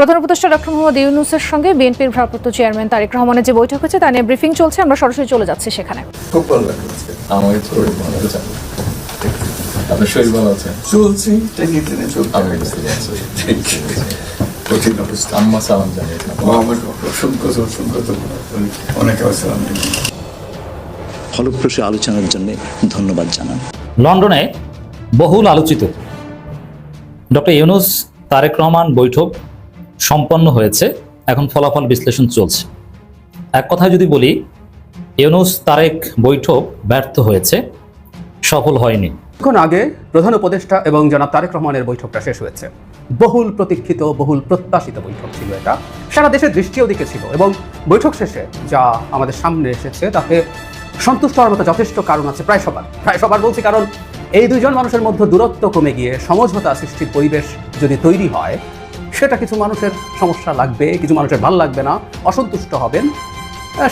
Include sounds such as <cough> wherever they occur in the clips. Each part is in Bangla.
প্রধান উপদেষ্টা ডক্টর মোহাম্মদ ইউনুসের সঙ্গে বিএনপির ভারপ্রাপ্ত চেয়ারম্যান তারেক রহমানের যে বৈঠক হচ্ছে তা নিয়ে ব্রিফিং চলছে। আমরা সরাসরি চলে যাচ্ছি সেখানে। খুব ভালো লাগছে আমাকে শরীর ভালো আছে। আপনার শরীর ভালো আছে? চলছি। টেনে টেনে চলছে। আমি বুঝতে পারছি কঠিন অবস্থা। আম্মা সালাম জানিয়েছিলাম আমার অসংখ্য অসংখ্য ধন্যবাদ। অনেকে আসসালাম ফলপ্রসূ আলোচনার জন্য ধন্যবাদ জানান। লন্ডনে বহুল আলোচিত। ডক্টর ইউনুস তারেক রহমান বৈঠক সম্পন্ন হয়েছে, এখন ফলাফল বিশ্লেষণ চলছে। এক কথায় যদি বলি, ইউনুস তারেক বৈঠক ব্যর্থ হয়েছে, সফল হয়নি। কিছুক্ষণ আগে প্রধান উপদেষ্টা এবং জনাব তারেক রহমানের বৈঠকটা শেষ হয়েছে। বহুল প্রতীক্ষিত, বহুল প্রত্যাশিত বৈঠক ছিল এটা। সারা দেশের দৃষ্টি ওদিকে ছিল এবং বৈঠক শেষে যা আমাদের সামনে এসেছে, তাতে সন্তুষ্ট হওয়ার মতো যথেষ্ট কারণ আছে প্রায় সবার। প্রায় সবার বলছি কারণ এই দুজন মানুষের মধ্যে দূরত্ব কমে গিয়ে সমঝোতা সৃষ্টির পরিবেশ যদি তৈরি হয় সেটা কিছু মানুষের সমস্যা লাগবে, কিছু মানুষের ভালো লাগবে না, অসন্তুষ্ট হবেন।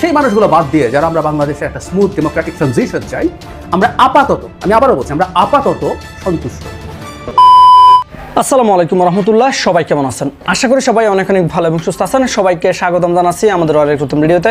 সেই মানুষগুলো বাদ দিয়ে যারা আমরা বাংলাদেশে একটা স্মুথ ডেমোক্রেটিক ট্রানজিশন চাই, আমরা আপাতত, আমি আবারও বলছি, আমরা আপাতত সন্তুষ্ট। আসসালামু আলাইকুম রহমতুল্লাহ, সবাই কেমন আছেন? আশা করি সবাই অনেক অনেক ভালো এবং সুস্থ আছেন। সবাইকে স্বাগতম জানাচ্ছি আমাদের অনেক নতুন ভিডিওতে।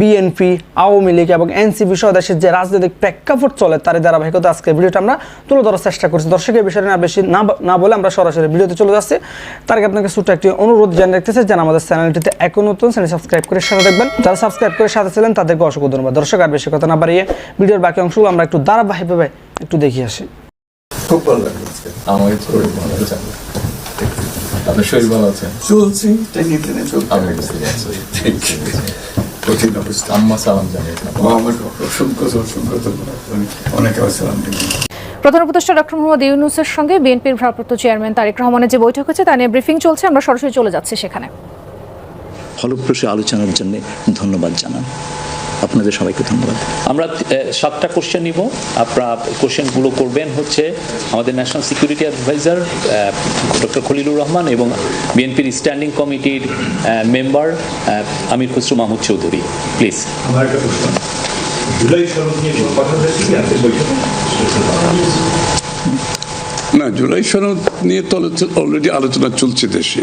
বিএনপি আওয়ামী লীগ এবং এনসিপি সহ দেশের যে রাজনৈতিক প্রেক্ষাপট চলে তার ধারাবাহিকতা আজকের ভিডিওটা আমরা তুলে ধরার চেষ্টা করছি। দর্শকের বিষয়টা না বেশি না না বলে আমরা সরাসরি ভিডিওতে চলে যাচ্ছি। তার আগে আপনাকে ছোট্ট একটি অনুরোধ জানিয়ে রাখতেছে যেন আমাদের চ্যানেলটিতে এখন নতুন চ্যানেল সাবস্ক্রাইব করে সাথে দেখবেন যারা সাবস্ক্রাইব করে সাথে ছিলেন তাদেরকে অসংখ্য ধন্যবাদ। দর্শক আর বেশি কথা না বাড়িয়ে ভিডিওর বাকি অংশগুলো আমরা একটু ধারাবাহিকভাবে একটু দেখে আসি। খুব ভালো লাগছে আমাকে শরীর ভালো আছে। আপনার শরীর ভালো আছে? চলছি টেনে টেনে কঠিন অবস্থা আম্মা সালাম অসংখ্য অসংখ্য অনেকে আসসালাম প্রধান উপদেষ্টা ডক্টর মোহাম্মদ ইউনুসের সঙ্গে বিএনপির ভারপ্রাপ্ত চেয়ারম্যান তারেক রহমানের যে বৈঠক হচ্ছে তা নিয়ে ব্রিফিং চলছে। আমরা সরাসরি চলে যাচ্ছি সেখানে। ফলপ্রসূ আলোচনার জন্য ধন্যবাদ জানান। আপনাদের সবাইকে ধন্যবাদ। আমরা সাতটা কোশ্চেন নিব। আপনারা কোশ্চেনগুলো করবেন হচ্ছে আমাদের national security adviser doctor Khalilur Rahman এবং বিএনপির স্ট্যান্ডিং কমিটির মেম্বার আমির খসরু মাহমুদ চৌধুরী। প্লিজ আমার একটা প্রশ্ন। জুলাই নিয়ে কথা হয়েছে কি? আজকের বৈঠকে না, জুলাই সনদ নিয়ে তো অলরেডি আলোচনা চলছে দেশে।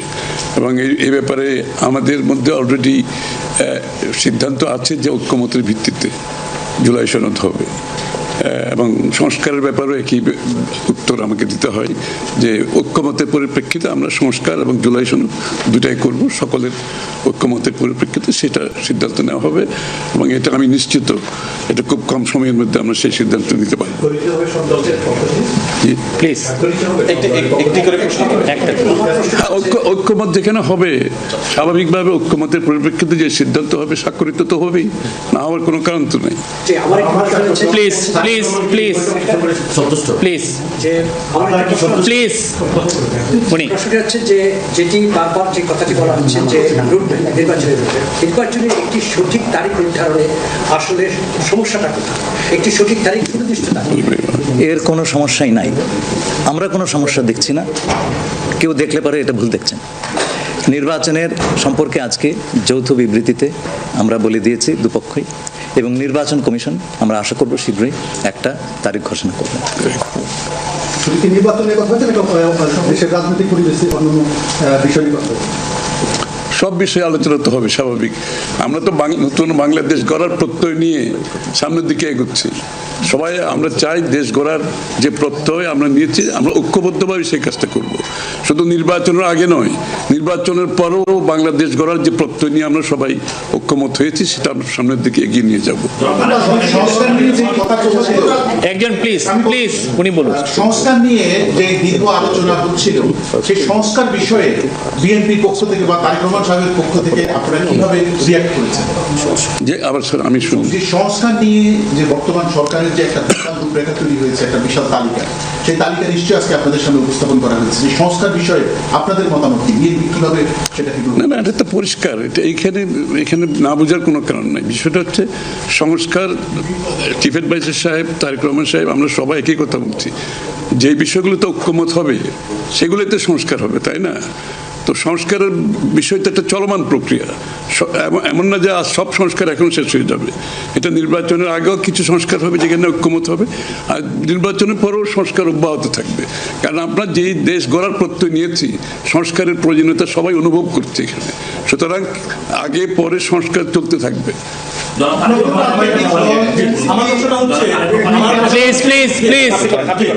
এবং এই ব্যাপারে আমাদের মধ্যে অলরেডি সিদ্ধান্ত আছে যে ঐক্যমতের ভিত্তিতে জুলাই সনদ হবে। এবং সংস্কারের ব্যাপারেও একই উত্তর আমাকে দিতে হয় যে ঐক্যমতের পরিপ্রেক্ষিতে আমরা সংস্কার এবং জুলাই সনদ দুটাই করব সকলের ঐক্যমতের পরিপ্রেক্ষিতে সেটা সিদ্ধান্ত নেওয়া হবে এবং এটা আমি নিশ্চিত এটা খুব কম সময়ের মধ্যে আমরা সেই সিদ্ধান্ত নিতে। প্লিজ একটা হ্যাঁ, ঐক্য ঐক্যমত যেখানে হবে স্বাভাবিকভাবে ঐক্যমতের পরিপ্রেক্ষিতে যে সিদ্ধান্ত হবে স্বাক্ষরিত তো হবেই না হওয়ার কোনো কারণ তো নেই। প্লিজ প্লিজ প্লিজ প্লিজ যে আমার হচ্ছে- প্লিজ উনি হচ্ছে যে যেটি বারবার যে কথাটি বলা হচ্ছে যে রুটম্যাপ নির্বাচনের রুটম্যাপ নির্বাচনের একটি সঠিক তারিখ নির্ধারণে আসলে সমস্যাটা কোথায়? একটি সঠিক তারিখ সুনির্দিষ্ট এর কোনো সমস্যাই নাই। আমরা কোনো সমস্যা দেখছি না। কেউ দেখলে পারে এটা ভুল দেখছেন। নির্বাচনের সম্পর্কে আজকে যৌথ বিবৃতিতে আমরা বলে দিয়েছি দুপক্ষই। এবং নির্বাচন কমিশন, আমরা আশা করব শীঘ্রই একটা তারিখ ঘোষণা করবে। নির্বাচনের কথা রাজনৈতিক পরিবেশ অন্যান্য বিষয় কথা সব বিষয়ে আলোচনা তো হবে স্বাভাবিক। আমরা তো নতুন বাংলাদেশ গড়ার প্রত্যয় নিয়ে সামনের দিকে এগোচ্ছি। সবাই আমরা চাই দেশ গড়ার যে প্রত্যয় আমরা নিয়েছি আমরা ঐক্যবদ্ধভাবে সেই কাজটা করব। শুধু নির্বাচনের আগে নয় নির্বাচনের পরেও বাংলাদেশ গড়ার যে প্রত্যয় নিয়ে আমরা সবাই ঐক্যমত হয়েছি সেটা আমরা সামনের দিকে এগিয়ে নিয়ে যাব। সংস্কার নিয়ে যে কথা চলছে একজন প্লিজ প্লিজ উনি বলুন। সংস্কার নিয়ে যে দীর্ঘ আলোচনা হচ্ছিল সেই সংস্কার বিষয়ে বিএনপির পক্ষ থেকে বা রহমান সাহেবের পক্ষ থেকে আপনারা কীভাবে রিয়াক্ট করেছেন? যে আবার স্যার আমি শুনি যে সংস্কার নিয়ে যে বর্তমান সরকারের যে একটা বিশাল রূপরেখা তৈরি হয়েছে একটা বিশাল তালিকা সেই তালিকা নিশ্চয়ই আজকে আপনাদের সামনে উপস্থাপন করা হয়েছে। যে সংস্কার বিষয়ে আপনাদের মতামত কি? বিএনপি কীভাবে না না এটা তো পরিষ্কার। এটা এইখানে এখানে না বোঝার কোনো কারণ নাই। বিষয়টা হচ্ছে সংস্কার চিফ অ্যাডভাইজার সাহেব তারেক রহমান সাহেব আমরা সবাই একই কথা বলছি। যে বিষয়গুলোতে ঐক্যমত হবে সেগুলোতে সংস্কার হবে তাই না? তো সংস্কারের বিষয়টা একটা চলমান প্রক্রিয়া। এমন- না যে সব সংস্কার এখন শেষ হয়ে যাবে। এটা নির্বাচনের আগেও কিছু সংস্কার হবে যেখানে ঐক্যমত হবে, আর নির্বাচনের পরেও সংস্কার অব্যাহত থাকবে। কারণ আমরা যেই দেশ গড়ার প্রত্যয় নিয়েছি, সংস্কারের প্রয়োজনীয়তা সবাই অনুভব করছে এখানে। সুতরাং আগে পরে সংস্কার চলতে থাকবে। প্লিজ প্লিজ প্লিজ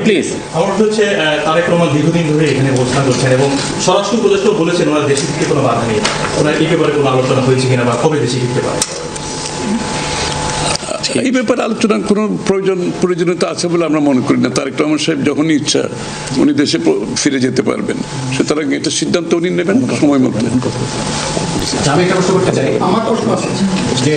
প্লিজ আমার হচ্ছে তারেক রহমান দীর্ঘদিন ধরে এখানে অবস্থান করছেন এবং স্বরাষ্ট্র উপদেষ্টাও বলেছেন ওনার দেশে ফিরতে কোনো বাধা নেই। ওনার এই ব্যাপারে কোনো আলোচনা হয়েছে কিনা বা কবে দেশে ফিরতে পারে? এই ব্যাপারে আলোচনার কোনো প্রয়োজন প্রয়োজনীয়তা আছে বলে আমরা মনে করি না। তারেক রহমান সাহেব যখনই ইচ্ছা উনি দেশে ফিরে যেতে পারবেন। সুতরাং এটা সিদ্ধান্ত উনি নেবেন সময় মতো। আমি একটা প্রশ্ন করতে চাই। আমার প্রশ্ন আছে যে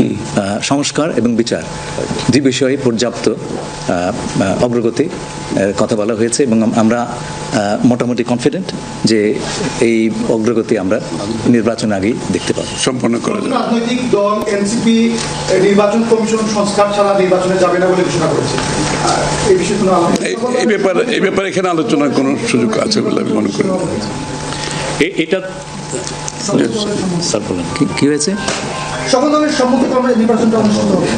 আহ, সংস্কার এবং বিচার। দুই বিষয়ে পর্যাপ্ত অগ্রগতি কথা বলা হয়েছে এবং আমরা মোটামুটি কনফিডেন্ট যে এই অগ্রগতি আমরা নির্বাচন আগেই দেখতে পাবো। সম্পন্ন করা রাজনৈতিক দল এনসিপি নির্বাচন কমিশন সংস্কার ছাড়া নির্বাচনে যাবে না বলে ঘোষণা করেছে। এই বিষয়ে কোনো এই- এই ব্যাপারে এই ব্যাপারে এখানে আলোচনার কোনো সুযোগ আছে বলে আমি মনে করি। এটা স্যার বলেন কি- হয়েছে?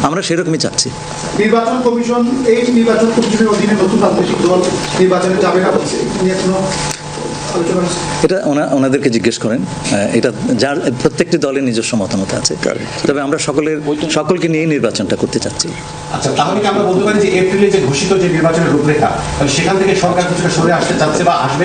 আমরা সেরকমই চাচ্ছি। নির্বাচন কমিশন এই নির্বাচন কমিশনের অধীনে নতুন রাজনৈতিক দল নির্বাচনে যাবে না? এটা ওনা- ওনাদেরকে জিজ্ঞেস করেন। এটা যার প্রত্যেকটি দলের নিজস্ব মতামত আছে। তবে আমরা সকলের সকলকে নিয়ে নির্বাচনটা করতে চাচ্ছি। আচ্ছা তাহলে কি আমরা বলতে পারি যে এপ্রিলে যে ঘোষিত যে নির্বাচনের রূপরেখা সেখান থেকে সরকার কিছুটা সরে আসতে চাচ্ছে বা আসবে?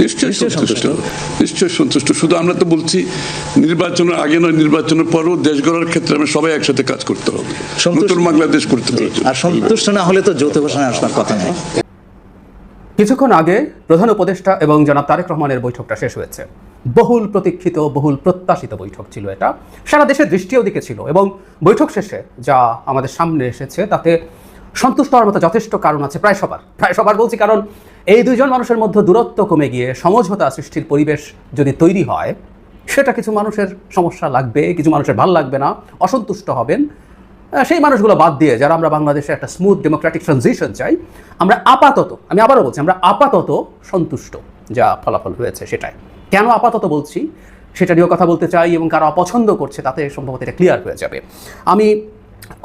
নিশ্চয়ই সন্তুষ্ট। নিশ্চয়ই সন্তুষ্ট। শুধু আমরা তো বলছি নির্বাচনের আগে নয় নির্বাচনের পরও দেশ গড়ার ক্ষেত্রে আমরা সবাই একসাথে কাজ করতে হবে। সন্তুষ্ট- নতুন বাংলাদেশ করতে হবে। আর সন্তুষ্ট না হলে তো যৌথ ঘোষণায় আসবার কথা নয় কিছুক্ষণ আগে প্রধান উপদেষ্টা এবং জনাব তারেক রহমানের বৈঠকটা শেষ হয়েছে। বহুল প্রতীক্ষিত বহুল প্রত্যাশিত বৈঠক ছিল এটা। সারা দেশের দৃষ্টিও দিকে ছিল এবং বৈঠক শেষে যা আমাদের সামনে এসেছে তাতে সন্তুষ্ট হওয়ার মতো যথেষ্ট কারণ আছে প্রায় সবার। প্রায় সবার বলছি কারণ এই দুইজন মানুষের মধ্যে দূরত্ব কমে গিয়ে সমঝোতা সৃষ্টির পরিবেশ যদি তৈরি হয়, সেটা কিছু মানুষের সমস্যা লাগবে, কিছু মানুষের ভালো লাগবে না, অসন্তুষ্ট হবেন। সেই মানুষগুলো বাদ দিয়ে যারা আমরা বাংলাদেশে একটা স্মুথ ডেমোক্রেটিক ট্রানজিশন চাই, আমরা আপাতত, আমি আবারও বলছি, আমরা আপাতত সন্তুষ্ট যা ফলাফল হয়েছে সেটাই। কেন আপাতত বলছি? সেটা নিয়েও কথা বলতে চাই এবং কারা অপছন্দ করছে তাতে সম্ভবত এটা ক্লিয়ার হয়ে যাবে। আমি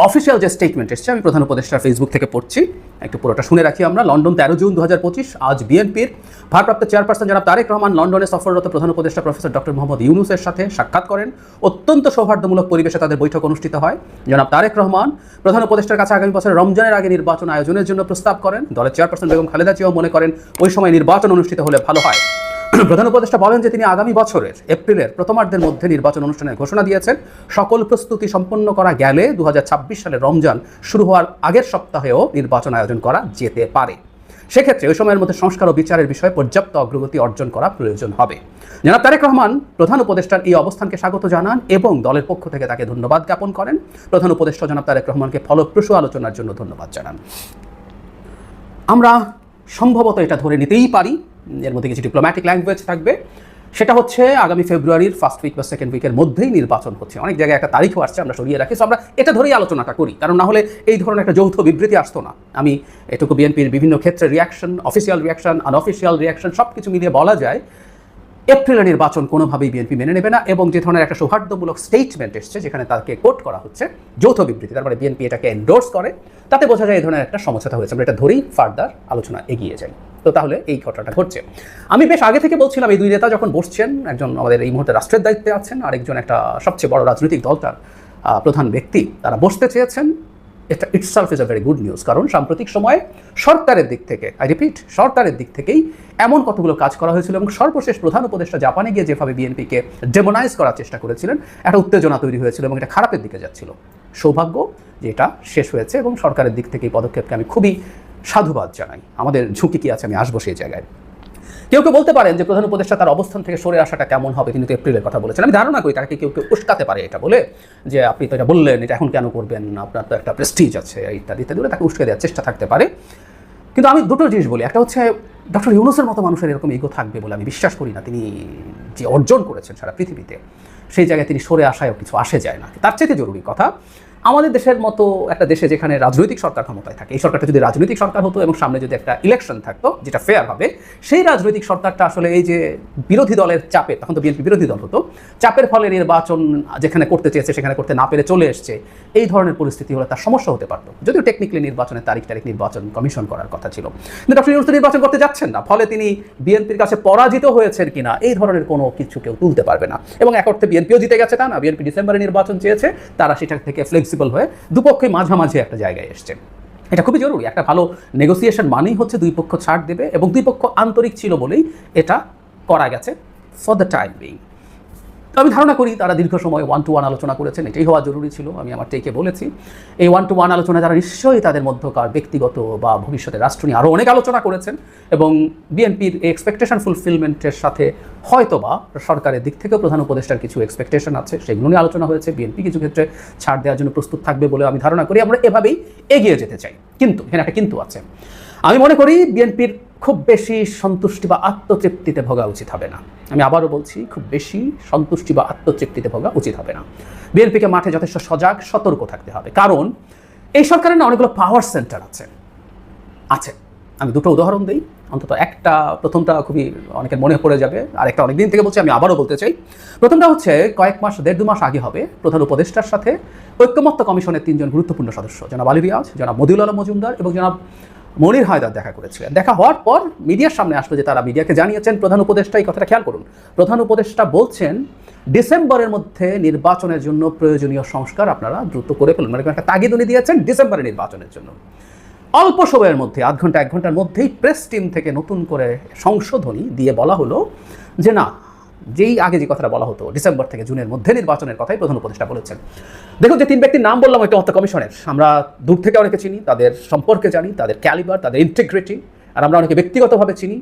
অফিসিয়াল যে স্টেটমেন্ট এসছে, আমি প্রধান উপদেষ্টার ফেসবুক থেকে পড়ছি। একটু পুরোটা শুনে রাখি আমরা। লন্ডন তেরো জুন দু হাজার পঁচিশ, আজ বিএনপির ভারপ্রাপ্ত চেয়ারপারসন জনাব তারেক রহমান, লন্ডনে সফররত প্রধান উপদেষ্টা প্রফেসর ডক্টর মোহাম্মদ ইউনুসের সাথে সাক্ষাৎ করেন। অত্যন্ত সৌহার্দ্যমূলক পরিবেশে তাদের বৈঠক অনুষ্ঠিত হয়। জনাব তারেক রহমান প্রধান উপদেষ্টার কাছে আগামী বছরের রমজানের আগে নির্বাচন আয়োজনের জন্য প্রস্তাব করেন। দলের চেয়ারপারসন বেগম খালেদা জিয়াও মনে করেন, ওই সময় নির্বাচন অনুষ্ঠিত হলে ভালো হয়। প্রধান উপদেষ্টা বলেন যে তিনি আগামী বছরের এপ্রিলের প্রথমার্ধের মধ্যে নির্বাচন অনুষ্ঠানের ঘোষণা দিয়েছেন। সকল প্রস্তুতি সম্পন্ন করা গেলে দু হাজার ছাব্বিশ সালে রমজান শুরু হওয়ার আগের সপ্তাহেও নির্বাচন আয়োজন করা যেতে পারে। সেক্ষেত্রে ওই সময়ের মধ্যে সংস্কার ও বিচারের বিষয়ে পর্যাপ্ত অগ্রগতি অর্জন করা প্রয়োজন হবে। জনাব তারেক রহমান, প্রধান উপদেষ্টার এই অবস্থানকে স্বাগত জানান এবং দলের পক্ষ থেকে তাকে ধন্যবাদ জ্ঞাপন করেন। প্রধান উপদেষ্টা জনাব তারেক রহমানকে ফলপ্রসূ আলোচনার জন্য ধন্যবাদ জানান। আমরা সম্ভবত এটা ধরে নিতেই পারি এর মধ্যে কিছু ডিপ্লোম্যাটিক ল্যাঙ্গুয়েজ থাকবে। সেটা হচ্ছে আগামী ফেব্রুয়ারির ফার্স্ট উইক বা সেকেন্ড উইকের মধ্যেই নির্বাচন হচ্ছে। অনেক জায়গায় একটা তারিখও আসছে, আমরা সরিয়ে রাখি। সো আমরা এটা ধরেই আলোচনাটা করি। কারণ না হলে এই ধরনের একটা যৌথ বিবৃতি আসতো না। আমি এটুকু বিএনপির বিভিন্ন ক্ষেত্রে reaction official reaction unofficial reaction সব কিছু মিলিয়ে বলা যায়। এপ্রিলে নির্বাচন কোনোভাবেই বিএনপি মেনে নেবে না এবং যে ধরনের একটা সৌহার্দ্যমূলক স্টেটমেন্ট এসছে যেখানে তাকে কোট করা হচ্ছে, যৌথ বিবৃতি তারপরে বিএনপি এটাকে এন্ডোর্স করে, তাতে বোঝা যায় এই ধরনের একটা সমস্যাটা হয়েছে। আমরা এটা ধরেই ফার্দার আলোচনা এগিয়ে যাই। তো তাহলে এই ঘটনাটা ঘটছে। আমি বেশ আগে থেকে বলছিলাম, এই দুই নেতা যখন বসছেন, একজন আমাদের এই মুহূর্তে রাষ্ট্রের দায়িত্বে আছেন, আরেকজন একটা সবচেয়ে বড় রাজনৈতিক দলটার প্রধান ব্যক্তি, তারা বসতে চেয়েছেন। এটা itself is a very good news কারণ সাম্প্রতিক সময়ে সরকারের দিক থেকে আই রিপিট সরকারের দিক থেকেই এমন কতগুলো কাজ করা হয়েছিল এবং সর্বশেষ প্রধান উপদেষ্টা জাপানে গিয়ে যেভাবে বিএনপিকে ডেমোনাইজ করার চেষ্টা করেছিলেন, একটা উত্তেজনা তৈরি হয়েছিল এবং এটা খারাপের দিকে যাচ্ছিল। সৌভাগ্য যে এটা শেষ হয়েছে এবং সরকারের দিক থেকে এই পদক্ষেপকে আমি খুবই সাধুবাদ জানাই। আমাদের ঝুঁকি কি আছে আমি আসব সেই জায়গায়। কেউ কেউ বলতে পারেন যে প্রধান উপদেষ্টা তার অবস্থান থেকে সরে আসাটা কেমন হবে, তিনি তো এপ্রিলের কথা বলেছেন। আমি ধারণা করি তাকে কেউ কেউ উস্কাতে পারে এটা বলে, যে আপনি তো এটা বললেন, এটা এখন কেন করবেন, আপনার তো একটা প্রেস্টিজ আছে, ইত্যাদি ইত্যাদি বলে তাকে উস্কে দেওয়ার চেষ্টা থাকতে পারে। কিন্তু আমি দুটো জিনিস বলি, একটা হচ্ছে ডক্টর ইউনুসের মতো মানুষের এরকম ইগো থাকবে বলে আমি বিশ্বাস করি না, তিনি যে অর্জন করেছেন সারা পৃথিবীতে, সেই জায়গায় তিনি সরে আসায়ও কিছু আসে যায় না। তার চাইতে জরুরি কথা আমাদের দেশের মতো একটা দেশে যেখানে রাজনৈতিক সরকার ক্ষমতায় থাকে, এই সরকারটা যদি রাজনৈতিক সরকার হতো এবং সামনে যদি একটা ইলেকশন থাকতো, যেটা ফেয়ার হবে, সেই রাজনৈতিক সরকারটা আসলে এই যে বিরোধী দলের চাপে, তখন তো বিএনপি বিরোধী দল হতো, চাপের ফলে নির্বাচন যেখানে করতে চেয়েছে সেখানে করতে না পেরে চলে এসছে, এই ধরনের পরিস্থিতি হলে তার সমস্যা হতে পারতো। যদিও টেকনিক্যালি নির্বাচনের তারিখ তারিখ নির্বাচন কমিশন করার কথা ছিল। কিন্তু ডক্টর ইউনুস নির্বাচন করতে যাচ্ছেন না, ফলে তিনি বিএনপির কাছে পরাজিত হয়েছেন কিনা, এই ধরনের কোনো কিছু কেউ তুলতে পারবে না। এবং এক অর্থে বিএনপিও জিতে গেছে তা না, বিএনপি ডিসেম্বরে নির্বাচন চেয়েছে, তারা সেটা থেকে ফ্লেক্সিবল হয়ে দুপক্ষে মাঝামাঝি একটা জায়গায় এসছে। এটা খুবই জরুরি। একটা ভালো নেগোসিয়েশন মানেই হচ্ছে দুই পক্ষ ছাড় দেবে এবং দুই পক্ষ আন্তরিক ছিল বলেই এটা করা গেছে ফর দ্য টাইম বিং তো আমি ধারণা করি তারা দীর্ঘ সময় ওয়ান টু ওয়ান আলোচনা করেছেন, এটাই হওয়া জরুরি ছিল, আমি আমার টেকে বলেছি। এই ওয়ান টু ওয়ান আলোচনা যারা নিশ্চয়ই তাদের মধ্যকার ব্যক্তিগত বা ভবিষ্যতে রাষ্ট্র নিয়ে আরও অনেক আলোচনা করেছেন এবং বিএনপির এক্সপেকটেশন ফুলফিলমেন্টের সাথে হয়তোবা সরকারের দিক থেকেও প্রধান উপদেষ্টার কিছু এক্সপেকটেশন আছে, সেগুলো নিয়ে আলোচনা হয়েছে বিএনপি কিছু ক্ষেত্রে ছাড় দেওয়ার জন্য প্রস্তুত থাকবে বলে আমি ধারণা করি, আমরা এভাবেই এগিয়ে যেতে চাই। কিন্তু, এখানে একটা কিন্তু আছে। আমি মনে করি বিএনপির খুব বেশি সন্তুষ্টি বা আত্মতৃপ্তিতে ভোগা উচিত হবে না। আমি আবারও বলছি, খুব বেশি সন্তুষ্টি বা আত্মতৃপ্তিতে ভোগা উচিত হবে না। বিএনপিকে মাঠে যথেষ্ট সজাগ, সতর্ক থাকতে হবে। কারণ এই সরকারের না অনেকগুলো পাওয়ার সেন্টার আছে। আছে। আমি দুটো উদাহরণ দিই। অন্তত একটা, প্রথমটা খুবই অনেকের মনে পড়ে যাবে আর একটা অনেকদিন থেকে বলছি, আমি আবারও বলতে চাই। প্রথমটা হচ্ছে, কয়েক মাস, দেড় দু মাস আগে হবে প্রধান উপদেষ্টার সাথে ঐক্যমত্য কমিশনের তিনজন গুরুত্বপূর্ণ সদস্য, জনাব আলী রিয়াজ, জনাব মদিউল আলম মজুমদার এবং জনাব মনির হায়দার দেখা করেছিলেন দেখা হওয়ার পর মিডিয়ার সামনে আসলো যে তারা মিডিয়াকে জানিয়েছেন, প্রধান উপদেষ্টা, এই কথাটা খেয়াল করুন। প্রধান উপদেষ্টা বলছেন, ডিসেম্বরের মধ্যে নির্বাচনের জন্য প্রয়োজনীয় সংস্কার আপনারা দ্রুত করে ফেলুন। মানে একটা তাগিদ উনি দিয়েছেন ডিসেম্বরে নির্বাচনের জন্য। অল্প সময়ের মধ্যে, আধ ঘণ্টা, এক ঘণ্টার মধ্যেই প্রেস টিম থেকে নতুন করে সংশোধনী দিয়ে বলা হলো যে, না যেই আগে যে কথাটা বলা হতো, ডিসেম্বর থেকে জুনের মধ্যে নির্বাচনের কথাই প্রধান উপদেষ্টা বলেছেন। দেখুন যে তিন ব্যক্তির নাম বললাম ঐক্যমত্য কমিশনের, আমরা দূর থেকে অনেকে চিনি, তাদের সম্পর্কে জানি, তাদের ক্যালিবার তাদের ইন্টিগ্রিটি আর আমরা অনেকে ব্যক্তিগতভাবে চিনি।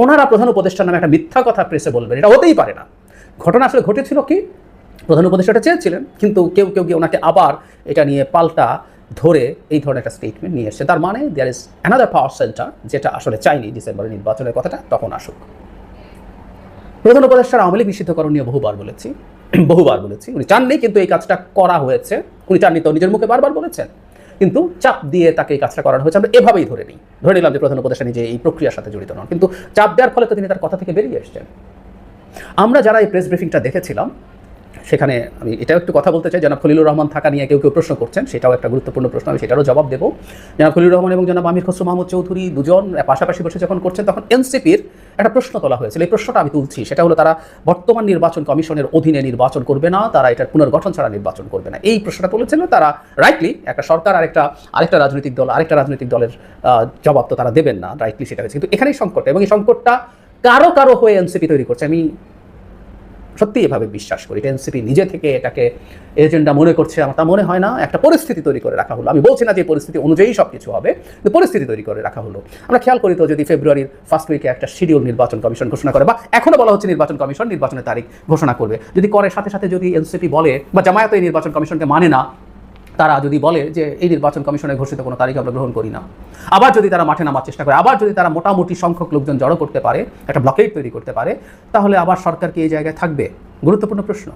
ওনারা প্রধান উপদেষ্টার নামে একটা মিথ্যা কথা প্রেসে বলবেন, এটা হতেই পারে না। ঘটনা আসলে ঘটেছিল কি? প্রধান উপদেষ্টাটা চেয়েছিলেন, কিন্তু কেউ কেউ গিয়ে ওনাকে আবার এটা নিয়ে পাল্টা ধরে এই ধরনের একটা স্টেটমেন্ট নিয়ে এসছে। তার মানে there is another power centre যেটা আসলে চাইনি ডিসেম্বরের নির্বাচনের কথাটা, তখন আসুক। প্রধান উপদেষ্টার আওয়ামী লীগ নিষিদ্ধকরণ নিয়ে বহুবার বলেছি <clears throat> বহুবার বলেছি। উনি চাননি, কিন্তু এই কাজটা করা হয়েছে। উনি চাননি তো নিজের মুখে বারবার বলেছেন। কিন্তু চাপ দিয়ে তাকে এই কাজটা করানো হয়েছে, আমরা এভাবেই ধরে নিই। ধরে নিলাম যে প্রধান উপদেষ্টা নিজে এই প্রক্রিয়ার সাথে জড়িত নন, কিন্তু চাপ দেওয়ার ফলে তো তিনি তার কথা থেকে বেরিয়ে এসছেন। আমরা যারা এই প্রেস ব্রিফিংটা দেখেছিলাম সেখানে আমি এটাও একটু কথা বলতে চাই। জনাব খলিলুর রহমান থাকা নিয়ে কেউ কেউ প্রশ্ন করছেন, সেটাও একটা গুরুত্বপূর্ণ প্রশ্ন, আমি সেটারও জবাব দেবো। জনাব খলিলুর রহমান এবং জনাব আমির খসরু মাহমুদ চৌধুরী দুজন পাশাপাশি বসে যখন করছেন, তখন এনসিপির একটা প্রশ্ন তোলা হয়েছিল। এই প্রশ্নটা আমি তুলছি, সেটা হলো তারা বর্তমান নির্বাচন কমিশনের অধীনে নির্বাচন করবে না, তারা এটার পুনর্গঠন ছাড়া নির্বাচন করবে না। এই প্রশ্নটা তুলেছিল, তারা রাইটলি একটা সরকার, আরেকটা আরেকটা রাজনৈতিক দল, আরেকটা রাজনৈতিক দলের জবাব তো তারা দেবেন না রাইটলি সেটা হয়েছে। কিন্তু এখানেই সংকট, এবং এই সংকটটা কারও কারও হয়ে এনসিপি তৈরি করছে। আমি সত্যি এভাবে বিশ্বাস করি। এনসিপি নিজে থেকে এটাকে এজেন্ডা মনে করছে আমার, তা মনে হয় না একটা পরিস্থিতি তৈরি করে রাখা হলো। আমি বলছি না যে পরিস্থিতি অনুযায়ী সব কিছু হবে, কিন্তু পরিস্থিতি তৈরি করে রাখা হলো। আমরা খেয়াল করি তো যদি ফেব্রুয়ারির ফার্স্ট উইকে একটা শিডিউল নির্বাচন কমিশন ঘোষণা করে, বা এখনও বলা হচ্ছে নির্বাচন কমিশন নির্বাচনের তারিখ ঘোষণা করবে। যদি করে, সাথে সাথে যদি এনসিপি বলে, বা জামায়াত এই নির্বাচন কমিশনকে মানে না তারা যদি বলে যে এই নির্বাচন কমিশনের ঘোষিত কোনো তারিখ আমরা গ্রহণ করি না। আবার যদি তারা মাঠে নামার চেষ্টা করে, আবার যদি তারা মোটামুটি সংখ্যক লোকজন জড়ো করতে পারে, একটা ব্লকেট তৈরি করতে পারে, তাহলে আবার সরকার কি এই জায়গায় থাকবে? গুরুত্বপূর্ণ প্রশ্ন।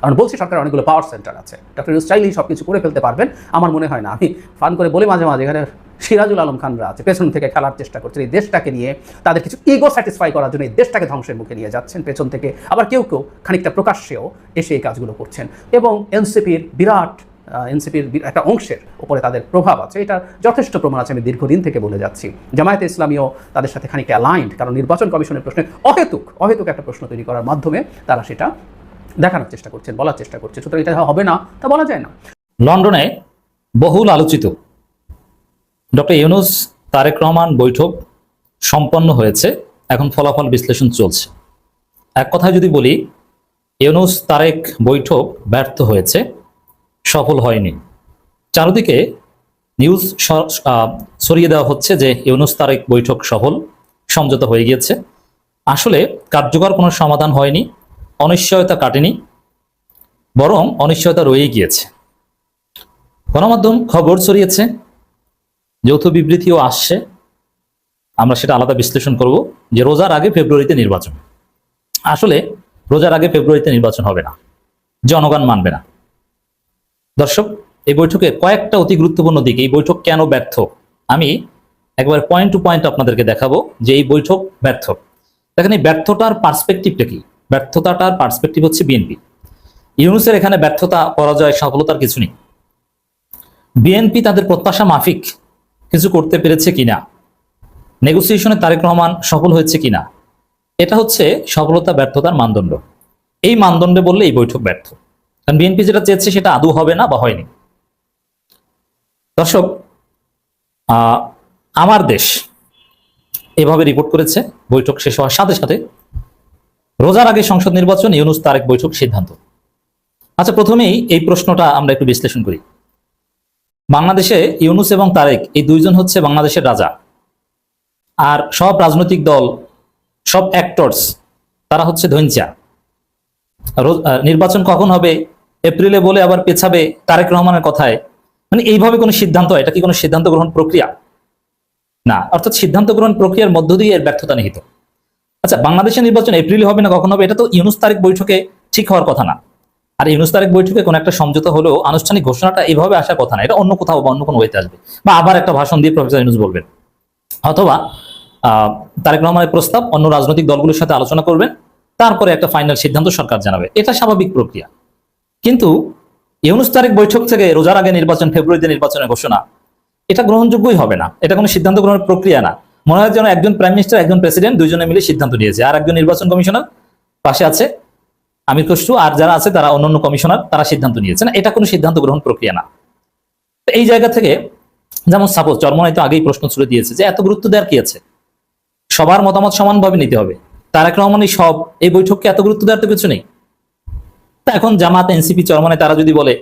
কারণ বলছি, সরকার অনেকগুলো পাওয়ার সেন্টার আছে। ডক্টর ইউনুস চাইলেই সব কিছু করে ফেলতে পারবেন। আমার মনে হয় না। আমি ফান করে বলে মাঝে মাঝে, এখানে সিরাজুল আলম খানরা আছে, পেছন থেকে খেলার চেষ্টা করছেন। এই দেশটাকে নিয়ে তাদের কিছু ইগো স্যাটিসফাই করার জন্য এই দেশটাকে ধ্বংসের মুখে নিয়ে যাচ্ছেন। পেছন থেকে আবার কেউ কেউ খানিকটা প্রকাশ্যেও এসে এই কাজগুলো করছেন। এবং এনসিপির বিরাট এনসিপির একটা অংশের উপরে তাদের প্রভাব আছে। এটা যথেষ্ট প্রমাণ আছে আমি দীর্ঘদিন থেকে বলে যাচ্ছি। জামায়াতে ইসলামীও তাদের সাথে খানিকটা অ্যালাইন্ড কারণ নির্বাচন কমিশনের প্রশ্নে অহেতুক অহেতুক একটা প্রশ্ন তৈরি করার মাধ্যমে তারা সেটা দেখানোর চেষ্টা করছেন, বলার চেষ্টা করছে সুতরাং এটা হবে না, তা বলা যায় না। লন্ডনে বহুল আলোচিত ডক্টর ইউনুস তারেক রহমান বৈঠক সম্পন্ন হয়েছে। এখন ফলাফল বিশ্লেষণ চলছে। এক কথায় যদি বলি, ইউনুস তারেক বৈঠক ব্যর্থ হয়েছে। সফল হয়নি। চারদিকে নিউজ স- আহ, ছড়িয়ে দেওয়া হচ্ছে যে ইউনুস তারেক বৈঠক সফল সমঝোতা হয়ে গিয়েছে। আসলে কার্যকর কোনো সমাধান হয়নি অনিশ্চয়তা কাটেনি বরং অনিশ্চয়তা রয়ে গিয়েছে। গণমাধ্যম খবর ছড়িয়েছে যৌথ বিবৃতিও আসছে। আমরা সেটা আলাদা বিশ্লেষণ করব যে রোজার আগে ফেব্রুয়ারিতে নির্বাচন। আসলে রোজার আগে ফেব্রুয়ারিতে নির্বাচন হবে না জনগণ মানবে না। দর্শক, এই বৈঠকে কয়েকটা অতি গুরুত্বপূর্ণ দিক। এই বৈঠক কেন ব্যর্থ? আমি একবার পয়েন্ট টু পয়েন্ট আপনাদেরকে দেখাবো যে এই বৈঠক ব্যর্থ। দেখেন, এই ব্যর্থতার পার্সপেক্টিভটা কি? ব্যর্থতাটার পার্সপেক্টিভ হচ্ছে বিএনপি ইউনুসের এখানে ব্যর্থতা, পরাজয়, সফলতার কিছু নেই। বিএনপি তাদের প্রত্যাশা মাফিক। কিছু করতে পেরেছে কিনা? নেগোসিয়েশনে তারেক রহমান সফল হয়েছে কিনা? এটা হচ্ছে সফলতা, ব্যর্থতার মানদণ্ড। এই মানদণ্ডে বললে এই বৈঠক ব্যর্থ। কারণ বিএনপি যেটা চেয়েছে সেটা আদৌ হবে না বা হয়নি। দর্শক আমার দেশ এভাবে রিপোর্ট করেছে, বৈঠক শেষ হওয়ার সাথে সাথে রোজার আগে সংসদ নির্বাচন, ইউনুস তারেক বৈঠক সিদ্ধান্ত। আচ্ছা প্রথমেই এই প্রশ্নটা আমরা একটু বিশ্লেষণ করি। বাংলাদেশে ইউনুস এবং তারেক, এই দুইজন হচ্ছে বাংলাদেশের রাজা। আর সব রাজনৈতিক দল, সব অ্যাক্টরস তারা হচ্ছে ধৈঞ্চা নির্বাচন কখন হবে? এপ্রিলে বলে আবার পেছাবে তারেক রহমানের কথায়। মানে এইভাবে কোনো সিদ্ধান্ত, এটা কি কোনো সিদ্ধান্ত গ্রহণ প্রক্রিয়া? না, অর্থাৎ সিদ্ধান্ত গ্রহণ প্রক্রিয়ার মধ্য দিয়ে এর ব্যর্থতা নিহিত। আচ্ছা বাংলাদেশের নির্বাচন এপ্রিলে হবে না, কখন হবে? এটা তো ইউনুস তারিখ বৈঠকে ঠিক হওয়ার কথা না। আর ইউনুস তারিখ বৈঠকে কোনো একটা সমঝোতা হলেও আনুষ্ঠানিক ঘোষণাটা এইভাবে আসার কথা না। এটা অন্য কোথাও বা অন্য কোনো ওয়েতে আসবে। বা আবার একটা ভাষণ দিয়ে প্রফেসর ইউনুস বলবেন। অথবা তারেক রহমানের প্রস্তাব অন্য রাজনৈতিক দলগুলোর সাথে আলোচনা করবেন। তারপরে একটা ফাইনাল সিদ্ধান্ত সরকার জানাবে। এটা স্বাভাবিক প্রক্রিয়া। কিন্তু ইউনুস তারিখ বৈঠক থেকে রোজার আগে নির্বাচন, ফেব্রুয়ারিতে নির্বাচনের ঘোষণা, এটা গ্রহণযোগ্যই হবে না। এটা কোনো সিদ্ধান্ত গ্রহণের প্রক্রিয়া না। মনে হয় যেন একজন প্রাইম মিনিস্টার একজন প্রেসিডেন্ট দুইজনে মিলে সিদ্ধান্ত নিয়েছে। আর একজন নির্বাচন কমিশনার পাশে আছে আমির খসরু। আর যারা আছে, তারা অন্যান্য কমিশনার তারা সিদ্ধান্ত নিয়েছে না। এটা কোনো সিদ্ধান্ত গ্রহণ প্রক্রিয়া না। এই জায়গা থেকে, যেমন সাপোজ চরমনাই তো আগেই প্রশ্ন ছুড়ে দিয়েছে যে এত গুরুত্ব দেওয়ার কি আছে? সবার মতামত সমানভাবে নিতে হবে। তারেক রহমান এই সব, এই বৈঠককে এত গুরুত্ব দেওয়ার তো কিছু নেই। তা এখন জামাত, এনসিপি, চরমনে তারা যদি বলে,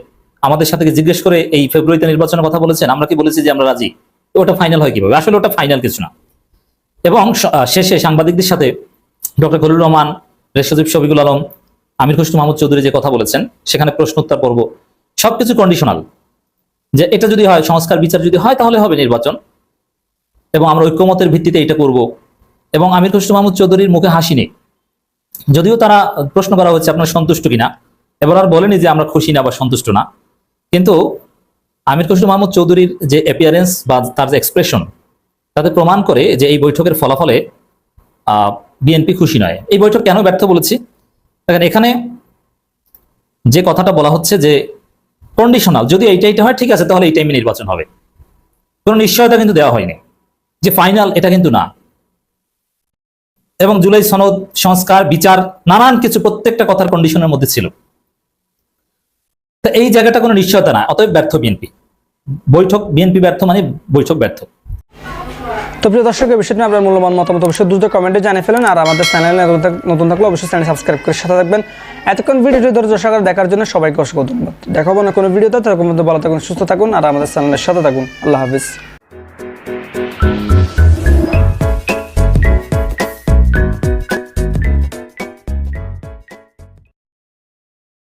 আমাদের সাথে জিজ্ঞেস করে এই ফেব্রুয়ারিতে নির্বাচনের কথা বলেছেন? আমরা কি বলেছি যে আমরা রাজি? ওটা ফাইনাল হয় কীভাবে? আসলে ওটা ফাইনাল কিছু না। এবং শেষে সাংবাদিকদের সাথে ডক্টর খলিল রহমান রেশদীপ শফিকুল আলম, আমির খুশনু মাহমুদ চৌধুরী যে কথা বলেছেন, সেখানে প্রশ্ন উত্তর পর্ব, সবকিছু কন্ডিশনাল যে এটা যদি হয়, সংস্কার বিচার যদি হয়, তাহলে হবে নির্বাচন। এবং আমরা ঐক্যমতের ভিত্তিতে এটা করব। এবং আমির খুশনু মাহমুদ চৌধুরীর মুখে হাসি নেই। যদিও তারা প্রশ্ন করা হচ্ছে আপনার সন্তুষ্ট কিনা? এবার আর বলেনি যে আমরা খুশি না বা সন্তুষ্ট না। কিন্তু আমির খুশরু মাহমুদ চৌধুরীর যে অ্যাপিয়ারেন্স বা তার যে এক্সপ্রেশন তাতে প্রমাণ করে যে এই বৈঠকের ফলাফলে বিএনপি খুশি নয়। এই বৈঠক কেন ব্যর্থ বলেছি? দেখেন, এখানে যে কথাটা বলা হচ্ছে যে কন্ডিশনাল যদি এইটা এইটা হয়, ঠিক আছে, তাহলে এই টাইমে নির্বাচন হবে। কোনো নিশ্চয়তা কিন্তু দেওয়া হয়নি। যে ফাইনাল এটা কিন্তু না। এবং জুলাই সনদ, সংস্কার, বিচার, নানান কিছু প্রত্যেকটা কথার কন্ডিশনের মধ্যে ছিল। তো এই জায়গাটা কোনো নিশ্চয়তা না, অতএব ব্যর্থ বিএনপি। বৈঠক, বিএনপি ব্যর্থ মানে বৈঠক ব্যর্থ। তো প্রিয় দর্শক এই বিষয়টি আপনার মূল্যবান মতামত অবশ্যই দ্রুত কমেন্টে জানিয়ে ফেলেন, আর আমাদের চ্যানেলে নতুন থাক- থাকলে অবশ্যই চ্যানেল সাবস্ক্রাইব করে সাথে থাকবেন। এতক্ষণ ভিডিওটি ধৈর্য সহকারে দেখার জন্য সবাইকে অসংখ্য ধন্যবাদ। দেখাবো না কোনো ভিডিওতে তখন মধ্যে ভালো থাকুন, সুস্থ থাকুন, আর আমাদের চ্যানেলের সাথে থাকুন। আল্লাহ হাফিজ।